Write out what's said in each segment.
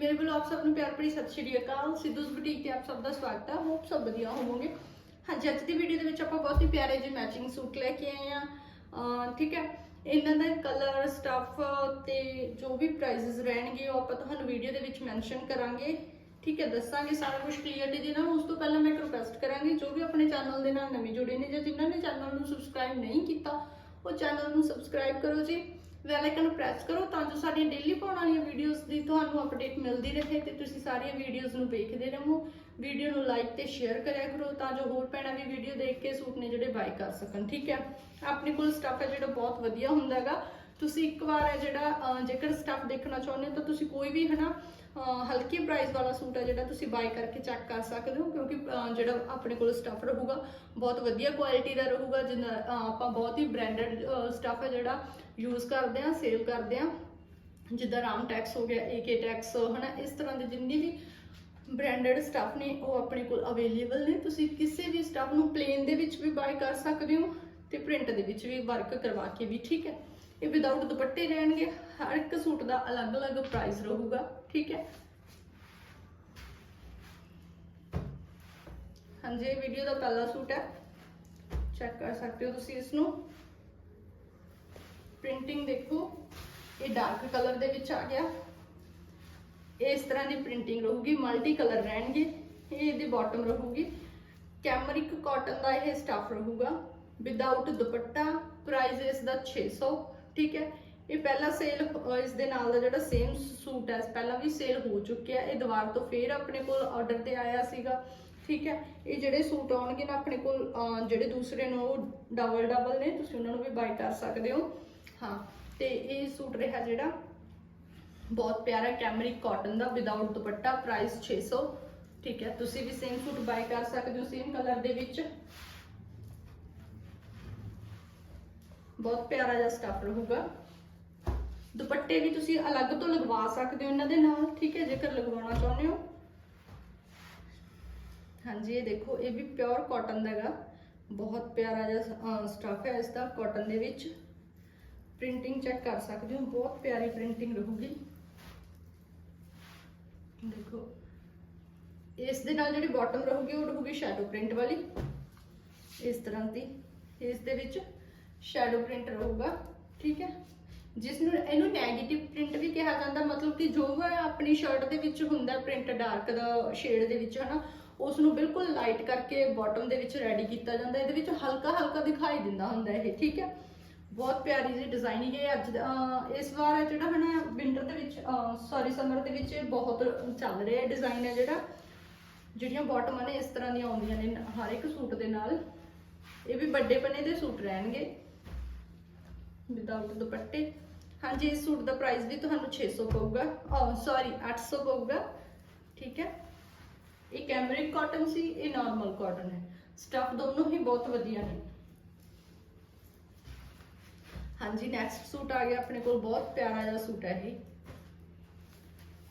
ਮੇਰੇ ਵੱਲੋਂ ਆਪ ਸਭ ਨੂੰ ਪਿਆਰ ਭਰੀ ਸਤਿ ਸ਼੍ਰੀ ਅਕਾਲ। ਸਿੱਧੂਸ ਬੁਟੀਕ ਤੇ ਆਪ ਸਭ ਦਾ ਸਵਾਗਤ ਹੈ। ਹੋਪ ਸਭ ਵਧੀਆ ਹੋਵੋਗੇ। ਹਾਂਜੀ, ਅੱਜ ਦੀ ਵੀਡੀਓ ਦੇ ਵਿੱਚ ਆਪਾਂ ਬਹੁਤ ਹੀ ਪਿਆਰੇ ਜਿਹੇ ਮੈਚਿੰਗ ਸੂਟ ਲੈ ਕੇ ਆਏ ਆ ਠੀਕ ਹੈ। ਇਹਨਾਂ ਦਾ ਕਲਰ ਸਟਫ ਤੇ ਜੋ ਵੀ ਪ੍ਰਾਈਸਸ ਰਹਿਣਗੇ, ਉਹ ਆਪਾਂ ਤੁਹਾਨੂੰ ਵੀਡੀਓ ਦੇ ਵਿੱਚ ਮੈਂਸ਼ਨ ਕਰਾਂਗੇ। ਠੀਕ ਹੈ, ਦੱਸਾਂਗੇ ਸਾਰਾ ਕੁਝ ਕਲੀਅਰਲੀ ਦੇ ਨਾਲ ਉਸ ਤੋਂ ਪਹਿਲਾਂ ਮੈਂ ਇੱਕ ਰਿਕੁਐਸਟ ਕਰਾਂਗੀ, ਜੋ ਵੀ ਆਪਣੇ ਚੈਨਲ ਦੇ ਨਾਲ ਨਵੇਂ ਜੁੜੇ ਨੇ ਜਾਂ ਜਿਨ੍ਹਾਂ ਨੇ ਚੈਨਲ ਨੂੰ ਸਬਸਕ੍ਰਾਈਬ ਨਹੀਂ ਕੀਤਾ, ਉਹ ਚੈਨਲ ਨੂੰ ਸਬਸਕ੍ਰਾਈਬ ਕਰੋ ਜੀ। ਬੈਲ ਆਈਕਨ ਪ੍ਰੈਸ ਕਰੋ ਤਾਂ ਜੋ ਸਾਡੀਆਂ ਡੇਲੀ ਪਾਉਣ ਵਾਲੀਆਂ ਵੀਡੀਓਜ਼ ਦੀ ਤੁਹਾਨੂੰ ਅਪਡੇਟ ਮਿਲਦੀ ਰਹੇ ਤੇ ਤੁਸੀਂ ਸਾਰੀਆਂ ਵੀਡੀਓਜ਼ ਨੂੰ ਵੇਖਦੇ ਰਹੋ। ਵੀਡੀਓ ਨੂੰ ਲਾਈਕ ਤੇ ਸ਼ੇਅਰ ਕਰਿਆ ਕਰੋ ਤਾਂ ਜੋ ਹੋਰ ਭੈਣਾਂ ਵੀ ਵੀਡੀਓ ਦੇਖ ਕੇ ਸੂਟ ਨੇ ਜਿਹੜੇ ਬਾਈ ਕਰ ਸਕਣ ਠੀਕ ਹੈ? ਆਪਣੇ ਕੋਲ ਸਟੱਫ ਹੈ ਜਿਹੜਾ ਬਹੁਤ ਵਧੀਆ ਹੁੰਦਾ ਹੈਗਾ। ਤੁਸੀਂ ਇੱਕ ਵਾਰ ਹੈ ਜਿਹੜਾ ਜੇਕਰ ਸਟੱਫ ਦੇਖਣਾ ਚਾਹੁੰਦੇ ਹੋ ਤਾਂ ਤੁਸੀਂ ਕੋਈ ਵੀ ਹਨਾ ਅਹ, ਹਲਕੇ ਪ੍ਰਾਈਸ ਵਾਲਾ ਸੂਟ ਹੈ ਜਿਹੜਾ ਤੁਸੀਂ ਬਾਈ ਕਰਕੇ ਚੈੱਕ ਕਰ ਸਕਦੇ ਹੋ, ਕਿਉਂਕਿ ਜਿਹੜਾ ਆਪਣੇ ਕੋਲ ਸਟੱਫ ਰਹੂਗਾ, ਬਹੁਤ ਵਧੀਆ ਕੁਆਲਿਟੀ ਦਾ ਰਹੂਗਾ, ਜਿੰਨਾ ਆਪਾਂ ਬਹੁਤ ਹੀ ਬ੍ਰਾਂਡਡ ਸਟੱਫ ਹੈ ਜਿਹੜਾ ਯੂਜ਼ ਕਰਦੇ ਆ ਸੇਲ ਕਰਦੇ ਆ ਜਿੱਦਾਂ ਰਾਮ ਟੈਕਸ ਹੋ ਗਿਆ ਏਕੇ ਟੈਕਸ ਹਨਾ, ਇਸ ਤਰ੍ਹਾਂ ਦੇ ਜਿੰਨੀ ਵੀ ਬ੍ਰਾਂਡਡ ਸਟੱਫ ਨੇ, ਉਹ ਆਪਣੇ ਕੋਲ ਅਵੇਲੇਬਲ ਨੇ। ਤੁਸੀਂ ਕਿਸੇ ਵੀ ਸਟੱਫ ਨੂੰ ਪਲੇਨ ਦੇ ਵਿੱਚ ਵੀ ਬਾਈ ਕਰ ਸਕਦੇ ਹੋ ਤੇ ਪ੍ਰਿੰਟ ਦੇ ਵਿੱਚ ਵੀ ਵਰਕ ਕਰਵਾ ਕੇ ਵੀ, ਠੀਕ ਹੈ? ਇਹ ਵਿਦਆਊਟ ਦੁਪੱਟੇ ਰਹਿਣਗੇ, ਹਰ ਇੱਕ ਸੂਟ ਦਾ ਅਲੱਗ-ਅਲੱਗ ਪ੍ਰਾਈਸ ਰਹੂਗਾ। ਠੀਕ ਹੈ। ਹਾਂਜੀ, ਇਹ ਵੀਡੀਓ ਦਾ ਪਹਿਲਾ ਸੂਟ ਹੈ। ਚੈੱਕ ਕਰ ਸਕਦੇ ਹੋ ਤੁਸੀਂ ਇਸ ਨੂੰ ਪ੍ਰਿੰਟਿੰਗ ਦੇਖੋ, ਇਹ ਡਾਰਕ ਕਲਰ ਦੇ ਵਿੱਚ ਆ ਗਿਆ। ਇਸ ਤਰ੍ਹਾਂ ਦੀ ਪ੍ਰਿੰਟਿੰਗ ਰਹੂਗੀ ਮਲਟੀ ਕਲਰ ਰਹਿਣਗੇ। ਇਹ ਇਹਦੀ ਬਾਟਮ ਰਹੂਗੀ। ਕੈਮਰਿਕ ਕਾਟਨ ਦਾ ਇਹ ਸਟਫ ਰਹੂਗਾ। ਵਿਦਆਊਟ ਦੁਪੱਟਾ ਪ੍ਰਾਈਸ ਇਸ ਦਾ 600 ਠੀਕ ਹੈ। ਇਹ ਪਹਿਲਾ ਸੇਲ ਇਸ ਦੇ ਨਾਲ ਦਾ ਜਿਹੜਾ ਸੇਮ ਸੂਟ ਹੈ ਪਹਿਲਾਂ ਵੀ ਸੇਲ ਹੋ ਚੁੱਕਿਆ ਇਹ ਦੁਬਾਰਾ ਤੋਂ ਫੇਰ ਆਪਣੇ ਕੋਲ ਆਰਡਰ ਤੇ ਆਇਆ ਸੀਗਾ, ਠੀਕ ਹੈ? ਇਹ ਜਿਹੜੇ ਸੂਟ ਆਉਣਗੇ ਨਾ ਆਪਣੇ ਕੋਲ ਜਿਹੜੇ ਦੂਸਰੇ ਨੇ, ਉਹ ਡਬਲ ਡਬਲ ਨੇ, ਤੁਸੀਂ ਉਹਨਾਂ ਨੂੰ ਵੀ ਬਾਈ ਕਰ ਸਕਦੇ ਹੋ। ਹਾਂ, ਤੇ ਇਹ ਸੂਟ ਰਿਹਾ ਜਿਹੜਾ ਬਹੁਤ ਪਿਆਰਾ ਕੈਮਰਿਕ ਕਾਟਨ ਦਾ ਵਿਦਆਊਟ ਦੁਪੱਟਾ ਪ੍ਰਾਈਸ 600 ਠੀਕ ਹੈ? ਤੁਸੀਂ ਵੀ ਸੇਮ ਸੂਟ ਬਾਈ ਕਰ ਸਕਦੇ ਹੋ ਸੇਮ ਕਲਰ ਦੇ ਵਿੱਚ। ਬਹੁਤ ਪਿਆਰਾ ਜਿਹਾ ਸਟਫ ਰਹੂਗਾ। ਦੁਪੱਟੇ ਵੀ ਤੁਸੀਂ ਅਲੱਗ ਤੋਂ ਲਗਵਾ ਸਕਦੇ ਹੋ ਇਹਨਾਂ ਦੇ ਨਾਲ, ਠੀਕ ਹੈ, ਜੇਕਰ ਲਗਵਾਉਣਾ ਚਾਹੁੰਦੇ ਹੋ। ਹਾਂਜੀ, ਇਹ ਦੇਖੋ, ਇਹ ਵੀ ਪਿਓਰ ਕਾਟਨ ਦਾ ਹੈਗਾ। ਬਹੁਤ ਪਿਆਰਾ ਜਿਹਾ ਸਟਫ ਹੈ ਇਸ ਦਾ ਕਾਟਨ ਦੇ ਵਿੱਚ। ਪ੍ਰਿੰਟਿੰਗ ਚੈੱਕ ਕਰ ਸਕਦੇ ਹੋ, ਬਹੁਤ ਪਿਆਰੀ ਪ੍ਰਿੰਟਿੰਗ ਰਹੂਗੀ। ਦੇਖੋ, ਇਸ ਦੇ ਨਾਲ ਜਿਹੜੀ ਬਾਟਮ ਰਹੂਗੀ, ਉਹ ਰਹੂਗੀ ਸ਼ੈਡੋ ਪ੍ਰਿੰਟ ਵਾਲੀ। ਇਸ ਤਰ੍ਹਾਂ ਦੀ, ਇਸ ਦੇ ਵਿੱਚ ਸ਼ੈਡੋ ਪ੍ਰਿੰਟ ਰਹੂਗਾ, ਠੀਕ ਹੈ। ਜਿਸ ਨੂੰ ਇਹਨੂੰ 네ਗੇਟਿਵ ਪ੍ਰਿੰਟ ਵੀ ਕਿਹਾ ਜਾਂਦਾ, ਮਤਲਬ ਕਿ ਜੋ ਵੀ ਆਪਣੀ ਸ਼ਰਟ ਦੇ ਵਿੱਚ ਹੁੰਦਾ ਪ੍ਰਿੰਟ ਡਾਰਕ ਦਾ ਸ਼ੇਡ ਦੇ ਵਿੱਚ, ਹਨਾ ਉਸ ਨੂੰ ਬਿਲਕੁਲ ਲਾਈਟ ਕਰਕੇ ਬਾਟਮ ਦੇ ਵਿੱਚ ਰੈਡੀ ਕੀਤਾ ਜਾਂਦਾ, ਇਹਦੇ ਵਿੱਚ ਹਲਕਾ ਹਲਕਾ ਦਿਖਾਈ ਦਿੰਦਾ ਹੁੰਦਾ ਇਹ, ਠੀਕ ਹੈ? ਬਹੁਤ ਪਿਆਰੀ ਜਿਹੀ ਡਿਜ਼ਾਈਨਿੰਗ ਹੈ ਅੱਜ ਦਾ- ਇਸ ਵਾਰ ਜਿਹੜਾ, ਹਨਾ ਵਿੰਟਰ ਦੇ ਵਿੱਚ ਸੌਰੀ ਸਮਰ ਦੇ ਵਿੱਚ ਇਹ ਬਹੁਤ ਚੱਲ ਰਿਹਾ ਡਿਜ਼ਾਈਨ ਹੈ ਜਿਹੜਾ, ਜਿਹੜੀਆਂ ਬਾਟਮਾਂ ਨੇ ਇਸ ਤਰ੍ਹਾਂ ਦੀਆਂ ਆਉਂਦੀਆਂ ਨੇ ਹਰ ਇੱਕ ਸੂਟ ਦੇ ਨਾਲ, ਇਹ ਵੀ ਵੱਡੇ ਪਨੇ ਦੇ ਸੂਟ ਰਹਿਣਗੇ। ਵਿਦਆਊਟ ਦੁਪੱਟੇ। ਹਾਂਜੀ, ਇਸ ਸੂਟ ਦਾ ਪ੍ਰਾਈਸ ਵੀ ਤੁਹਾਨੂੰ 600 ਪਊਗਾ। ਆਹ ਸੌਰੀ 800 ਪਊਗਾ। ਠੀਕ ਹੈ? ਇਹ ਕੈਮਰਿਕ ਕਾਟਨ ਸੀ, ਇਹ ਨਾਰਮਲ ਕਾਟਨ ਹੈ। ਸਟਫ ਦੋਨੋਂ ਹੀ ਬਹੁਤ ਵਧੀਆ ਨੇ। ਹਾਂਜੀ ਨੈਕਸਟ ਸੂਟ ਆ ਗਿਆ ਆਪਣੇ ਕੋਲ। ਬਹੁਤ ਪਿਆਰਾ ਜਿਹਾ ਸੂਟ ਹੈ ਇਹ।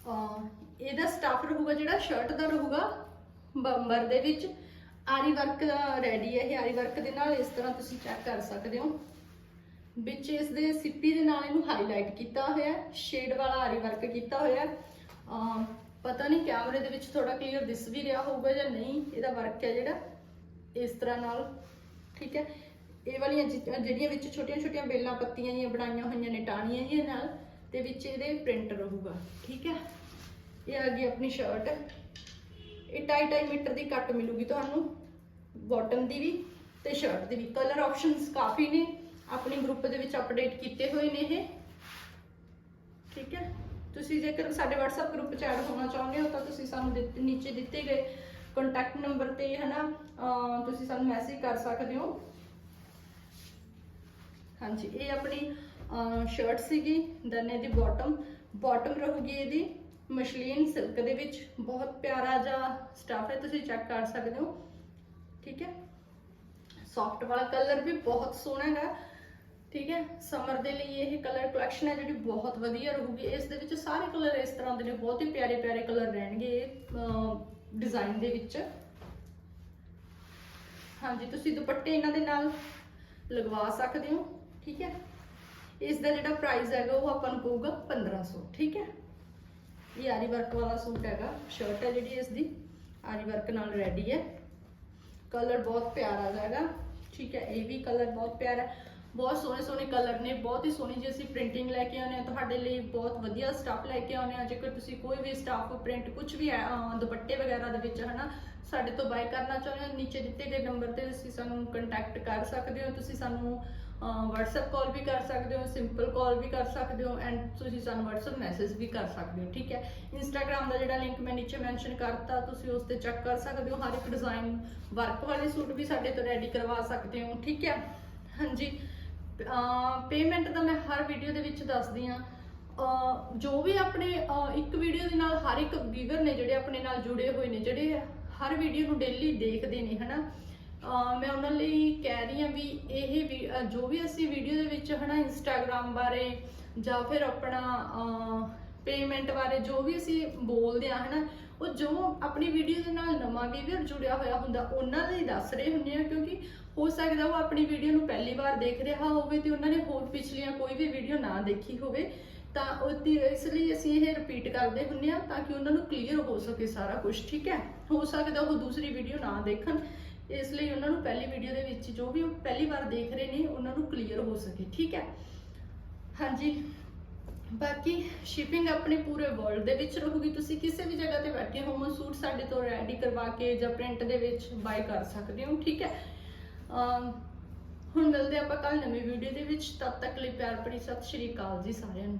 ਅਹ ਇਹਦਾ ਸਟਫ ਰਹੂਗਾ ਜਿਹੜਾ ਸ਼ਰਟ ਦਾ ਰਹੂਗਾ, ਬੰਬਰ ਦੇ ਵਿੱਚ। ਆਰੀ ਵਰਕ ਦਾ ਰੈਡੀ ਹੈ ਇਹ, ਆਰੀ ਵਰਕ ਦੇ ਨਾਲ ਇਸ ਤਰ੍ਹਾਂ ਤੁਸੀਂ ਚੈੱਕ ਕਰ ਸਕਦੇ ਹੋ। ਵਿੱਚ ਇਸ ਦੇ ਸਿੱਪੀ ਦੇ ਨਾਲ ਇਹਨੂੰ ਹਾਈਲਾਈਟ ਕੀਤਾ ਹੋਇਆ ਸ਼ੇਡ ਵਾਲਾ ਆਰੀ ਵਰਕ ਕੀਤਾ ਹੋਇਆ। ਪਤਾ ਨਹੀਂ ਕੈਮਰੇ ਦੇ ਵਿੱਚ ਥੋੜਾ ਕਲੀਅਰ ਦਿਸ ਵੀ ਰਿਹਾ ਹੋਊਗਾ ਜਾਂ ਨਹੀਂ, ਇਹਦਾ ਵਰਕ ਹੈ ਜਿਹੜਾ ਇਸ ਤਰ੍ਹਾਂ ਨਾਲ, ਠੀਕ ਹੈ? ਇਹ ਵਾਲੀਆਂ ਜਿਹੜੀਆਂ ਵਿੱਚ ਛੋਟੀਆਂ ਛੋਟੀਆਂ ਬੇਲਾਂ, ਪੱਤੀਆਂ ਜੀਆਂ ਬਣਾਈਆਂ ਹੋਈਆਂ ਨੇ ਟਾਹਣੀਆਂ ਜੀਆਂ ਨਾਲ, ਤੇ ਵਿੱਚ ਇਹਦੇ ਪ੍ਰਿੰਟ ਰਹੂਗਾ, ਠੀਕ ਹੈ? ਇਹ ਆ ਗਈ ਆਪਣੀ ਸ਼ਰਟ ਇਹ 2.5 ਮੀਟਰ ਦੀ ਕੱਟ ਮਿਲੂਗੀ ਤੁਹਾਨੂੰ ਬਾਟਮ ਦੀ ਵੀ ਤੇ ਸ਼ਰਟ ਦੀ ਵੀ। ਕਲਰ ਆਪਸ਼ਨਸ ਕਾਫੀ ਨੇ ਆਪਣੀ ਗਰੁੱਪ ਦੇ ਵਿੱਚ ਅਪਡੇਟ ਕੀਤੇ ਹੋਏ ਨੇ ਇਹ। ਠੀਕ ਹੈ? ਤੁਸੀਂ ਜੇਕਰ ਸਾਡੇ WhatsApp ਗਰੁੱਪ 'ਚ ਐਡ ਹੋਣਾ ਚਾਹੁੰਦੇ ਹੋ ਤਾਂ ਤੁਸੀਂ ਸਾਨੂੰ ਦਿੱਤੇ- ਨੀਚੇ ਦਿੱਤੇ ਗਏ ਕੰਟੈਕਟ ਨੰਬਰ ਤੇ ਹਨਾ ਅਹ ਤੁਸੀਂ ਸਾਨੂੰ ਮੈਸੇਜ ਕਰ ਸਕਦੇ ਹੋ। ਹਾਂਜੀ, ਇਹ ਆਪਣੀ ਸ਼ਰਟ ਸੀਗੀ ਦੈਨ ਇਹਦੀ ਬਾਟਮ ਬਾਟਮ ਰਹੂਗੀ ਇਹਦੀ ਮਸ਼ਲੀਨ ਸਿਲਕ ਦੇ ਵਿੱਚ। ਬਹੁਤ ਪਿਆਰਾ ਜਿਹਾ ਸਟਫ ਹੈ, ਤੁਸੀਂ ਚੈੱਕ ਕਰ ਸਕਦੇ ਹੋ। ਠੀਕ ਹੈ? ਸੌਫਟ ਵਾਲਾ ਕਲਰ ਵੀ ਬਹੁਤ ਸੋਹਣਾ ਹੈਗਾ। ਠੀਕ ਹੈ? ਸਮਰ ਦੇ ਲਈ ਇਹ ਕਲਰ ਕਲੈਕਸ਼ਨ ਹੈ ਜਿਹੜੀ ਬਹੁਤ ਵਧੀਆ ਰਹੂਗੀ। ਇਸ ਦੇ ਵਿੱਚ ਸਾਰੇ ਕਲਰ ਇਸ ਤਰ੍ਹਾਂ ਦੇ ਨੇ, ਬਹੁਤ ਹੀ ਪਿਆਰੇ ਪਿਆਰੇ ਕਲਰ ਰਹਿਣਗੇ ਡਿਜ਼ਾਈਨ ਦੇ ਵਿੱਚ। ਹਾਂਜੀ, ਤੁਸੀਂ ਦੁਪੱਟੇ ਇਹਨਾਂ ਦੇ ਨਾਲ ਲਗਵਾ ਸਕਦੇ ਹੋ, ਠੀਕ ਹੈ? ਇਸ ਦਾ ਜਿਹੜਾ ਪ੍ਰਾਈਸ ਹੈਗਾ ਉਹ ਆਪਾਂ ਨੂੰ ਪਊਗਾ 1500 ਠੀਕ ਹੈ? ਇਹ ਆਰੀ ਵਰਕ ਵਾਲਾ ਸੂਟ ਹੈਗਾ ਸ਼ਰਟ ਹੈ ਜਿਹੜੀ ਇਸ ਦੀ, ਆਰੀ ਵਰਕ ਨਾਲ ਰੈਡੀ ਹੈ। ਕਲਰ ਬਹੁਤ ਪਿਆਰਾ ਹੈਗਾ, ਠੀਕ ਹੈ? ਇਹ ਵੀ ਕਲਰ ਬਹੁਤ ਪਿਆਰਾ ਬਹੁਤ ਸੋਹਣੇ ਸੋਹਣੇ ਕਲਰ ਨੇ ਬਹੁਤ ਹੀ ਸੋਹਣੀ ਜਿਹੀ ਅਸੀਂ ਪ੍ਰਿੰਟਿੰਗ ਲੈ ਕੇ ਆਉਂਦੇ ਹਾਂ। ਤੁਹਾਡੇ ਲਈ ਬਹੁਤ ਵਧੀਆ ਸਟਾਫ ਲੈ ਕੇ ਆਉਂਦੇ ਹਾਂ। ਜੇਕਰ ਤੁਸੀਂ ਕੋਈ ਵੀ ਸਟਾਫ ਪ੍ਰਿੰਟ ਕੁਝ ਵੀ ਹੈ, ਦੁਪੱਟੇ ਵਗੈਰਾ ਦੇ ਵਿੱਚ ਹਨਾ ਸਾਡੇ ਤੋਂ ਬਾਈ ਕਰਨਾ ਚਾਹੁੰਦੇ ਹੋ ਨੀਚੇ ਦਿੱਤੇ ਗਏ ਨੰਬਰ ਤੇ ਤੁਸੀਂ ਸਾਨੂੰ ਕੰਟੈਕਟ ਕਰ ਸਕਦੇ ਹੋ। ਤੁਸੀਂ ਸਾਨੂੰ WhatsApp ਕਾਲ ਵੀ ਕਰ ਸਕਦੇ ਹੋ ਸਿੰਪਲ ਕਾਲ ਵੀ ਕਰ ਸਕਦੇ ਹੋ ਐਂਡ ਤੁਸੀਂ ਸਾਨੂੰ WhatsApp ਮੈਸੇਜ ਵੀ ਕਰ ਸਕਦੇ ਹੋ ਠੀਕ ਹੈ? Instagram ਦਾ ਜਿਹੜਾ ਲਿੰਕ ਮੈਂ ਨੀਚੇ ਮੈਂਸ਼ਨ ਕਰਤਾ ਤੁਸੀਂ ਉਸ ਤੇ ਚੈੱਕ ਕਰ ਸਕਦੇ ਹੋ। ਹਰ ਇੱਕ ਡਿਜ਼ਾਈਨ ਵਰਕ ਵਾਲੇ ਸੂਟ ਵੀ ਸਾਡੇ ਤੋਂ ਰੈਡੀ ਕਰਵਾ ਸਕਦੇ ਹੋ ਠੀਕ ਹੈ? ਹਾਂਜੀ। ਪੇਮੈਂਟ ਤਾਂ ਮੈਂ ਹਰ ਵੀਡੀਓ ਦੇ ਵਿੱਚ ਦੱਸਦੀ ਆ ਜੋ ਵੀ ਆਪਣੇ ਇੱਕ ਵੀਡੀਓ ਦੇ ਨਾਲ ਹਰ ਇੱਕ ਵੀਵਰ ਨੇ ਜਿਹੜੇ ਆਪਣੇ ਨਾਲ ਜੁੜੇ ਹੋਏ ਨੇ ਜਿਹੜੇ ਹਰ ਵੀਡੀਓ ਨੂੰ ਡੇਲੀ ਦੇਖਦੇ ਨੇ ਹਨਾ? ਅਹ, ਮੈਂ ਉਹਨਾਂ ਲਈ ਕਹਿ ਰਹੀ ਹਾਂ ਵੀ ਇਹ ਵੀ ਜੋ ਵੀ ਅਸੀਂ ਵੀਡੀਓ ਦੇ ਵਿੱਚ ਹਨਾ ਇੰਸਟਾਗ੍ਰam ਬਾਰੇ ਜਾਂ ਫਿਰ ਆਪਣਾ ਪੇਮੈਂਟ ਬਾਰੇ ਜੋ ਵੀ ਅਸੀਂ ਬੋਲਦੇ ਆ ਹਨਾ ਉਹ ਜੋ ਆਪਣੀ ਵੀਡੀਓ ਦੇ ਨਾਲ ਨਵਾਂ ਵੀਵਰ ਜੁੜਿਆ ਹੋਇਆ ਹੁੰਦਾ ਉਹਨਾਂ ਲਈ ਦੱਸ ਰਹੇ ਹੁੰਦੇ ਆ ਕਿਉਂਕਿ ਹੋ ਸਕਦਾ ਉਹ ਆਪਣੀ ਵੀਡੀਓ ਨੂੰ ਪਹਿਲੀ ਵਾਰ ਦੇਖ ਰਿਹਾ ਹੋਵੇ ਤੇ ਉਹਨਾਂ ਨੇ ਹੋਰ ਪਿਛਲੀਆਂ ਕੋਈ ਵੀ ਵੀਡੀਓ ਨਾ ਦੇਖੀ ਹੋਵੇ, ਤਾਂ ਉਹਦੀ ਇਸ ਲਈ ਅਸੀਂ ਇਹ ਰਿਪੀਟ ਕਰਦੇ ਹੁੰਨੇ ਆ ਤਾਂ ਕਿ ਉਹਨਾਂ ਨੂੰ ਕਲੀਅਰ ਹੋ ਸਕੇ ਸਾਰਾ ਕੁਝ, ਠੀਕ ਹੈ? ਹੋ ਸਕਦਾ ਉਹ ਦੂਸਰੀ ਵੀਡੀਓ ਨਾ ਦੇਖਣ, ਇਸ ਲਈ ਉਹਨਾਂ ਨੂੰ ਪਹਿਲੀ ਵੀਡੀਓ ਦੇ ਵਿੱਚ ਜੋ ਵੀ ਉਹ ਪਹਿਲੀ ਵਾਰ ਦੇਖ ਰਹੇ ਨੇ, ਉਹਨਾਂ ਨੂੰ ਕਲੀਅਰ ਹੋ ਸਕੇ, ਠੀਕ ਹੈ? ਹਾਂਜੀ, ਬਾਕੀ ਸ਼ਿਪਿੰਗ ਆਪਣੇ ਪੂਰੇ ਵਰਲਡ ਦੇ ਵਿੱਚ ਰਹੂਗੀ, ਤੁਸੀਂ ਕਿਸੇ ਵੀ ਜਗ੍ਹਾ ਤੇ ਬੈਠੇ ਹੋਵੋ ਸੂਟ ਸਾਡੇ ਤੋਂ ਰੈਡੀ ਕਰਵਾ ਕੇ ਜਾਂ ਪ੍ਰਿੰਟ ਦੇ ਵਿੱਚ ਬਾਈ ਕਰ ਸਕਦੇ ਹੋ, ਠੀਕ ਹੈ? ਹੁਣ ਮਿਲਦੇ ਆਪਾਂ ਕੱਲ ਨਵੀਂ ਵੀਡੀਓ ਦੇ ਵਿੱਚ। ਤਦ ਤੱਕ ਲਈ ਪਿਆਰ ਭਰੀ ਸਤਿ ਸ਼੍ਰੀ ਅਕਾਲ ਜੀ ਸਾਰਿਆਂ ਨੂੰ।